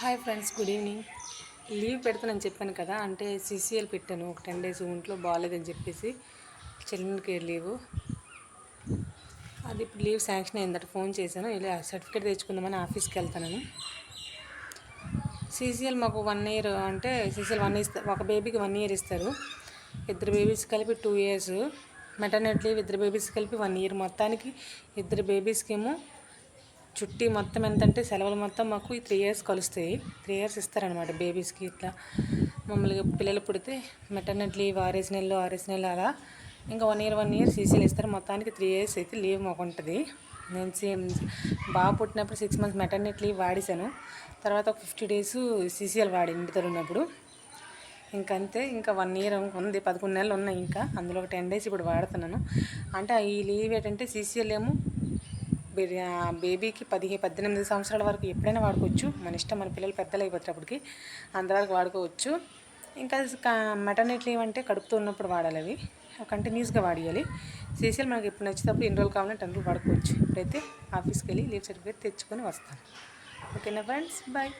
Hi friends good evening. Leave పెడతానని చెప్పాను కదా అంటే సిసిఎల్ పెట్టాను ఒక టెన్ డేస్ ఒంట్లో బాగాలేదని చెప్పేసి చిల్డ్రన్ కేర్ లీవ్. అది ఇప్పుడు లీవ్ శాంక్షన్ అయిందట ఫోన్ చేశాను ఇలా సర్టిఫికేట్ తెచ్చుకుందామని ఆఫీస్కి వెళ్తాను. సీసీఎల్ మాకు వన్ ఇయర్ అంటే సీసీఎల్ వన్ ఇస్తారు ఒక బేబీకి వన్ ఇయర్ ఇస్తారు. ఇద్దరు బేబీస్ కలిపి టూ ఇయర్స్. మెటర్నిటీ లీవ్ ఇద్దరు బేబీస్ కలిపి వన్ ఇయర్. మొత్తానికి ఇద్దరు బేబీస్కి ఏమో చుట్టి మొత్తం ఎంతంటే సెలవులు మొత్తం మాకు ఈ త్రీ ఇయర్స్ కలుస్తాయి. త్రీ ఇయర్స్ ఇస్తారనమాట బేబీస్కి ఇట్లా. మమ్మల్ని పిల్లలు పుడితే మెటర్నెట్ లీవ్ ఆరేసి నెలలు ఆరేసి నెలలు అలా. ఇంకా వన్ ఇయర్ వన్ ఇయర్ సీసీలు ఇస్తారు. మొత్తానికి త్రీ ఇయర్స్ అయితే లీవ్ మాకు ఉంటుంది. నేను సేమ్ బాగా పుట్టినప్పుడు సిక్స్ మంత్స్ మెటర్నెట్ లీవ్ వాడేశాను. తర్వాత ఒక ఫిఫ్టీ డేస్ సీసీఎల్ వాడి ఇంటితో ఉన్నప్పుడు. ఇంకంతే ఇంకా వన్ ఇయర్ ఉంది పదకొండు నెలలు ఉన్నాయి ఇంకా. అందులో ఒక టెన్ డేస్ ఇప్పుడు వాడుతున్నాను. అంటే ఈ లీవ్ ఏంటంటే సీసీఎల్ ఏమో బేబీకి పదిహేను పద్దెనిమిది సంవత్సరాల వరకు ఎప్పుడైనా వాడుకోవచ్చు. మన ఇష్టం మన పిల్లలు పెద్దలు అయిపోతున్నప్పటికి అంతవరకు వాడుకోవచ్చు. ఇంకా మెటర్నిటీ అంటే కడుపుతో ఉన్నప్పుడు వాడాలి అవి. కంటిన్యూస్గా వాడియాలి. సీసీలు మనకి ఎప్పుడు నచ్చినప్పుడు ఎన్ని రోజులు కావాలంటే టెన్ రోజులు వాడుకోవచ్చు. ఇప్పుడైతే ఆఫీస్కి వెళ్ళి లీవ్ సర్టిఫికేట్ తెచ్చుకొని వస్తాను. ఓకేనా ఫ్రెండ్స్ బాయ్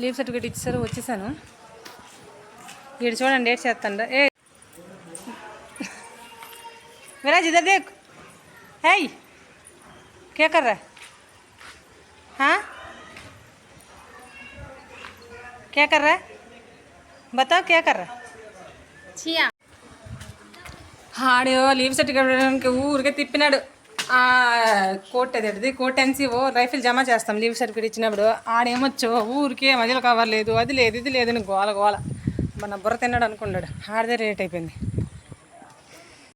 లీవ్ సర్టిఫికేట్ ఇచ్చేసారు వచ్చేసాను. ఇక్కడ చూడండి ఏడు చేస్తాను ఏ! విరాజ్ ఇదే है क्या कर रहा है हाँ क्या कर रहा है बताओ क्या कर रहा है చియా ఆడు లీవ్ సర్టిఫికేట్ ఊరికే తిప్పినాడు ఆ కోట్ అదేది కోట్ ఎన్సీఓ రైఫిల్ జమ చేస్తాం లీవ్ సర్టిఫికేట్ ఇచ్చినప్పుడు ఆడేమొచ్చో ఊరికే మధ్యలో కవర్ లేదు అది లేదు ఇది లేదని గోల గోల మన బుర్ర తిన్నాడు అనుకున్నాడు ఆడదే రేట్ అయిపోయింది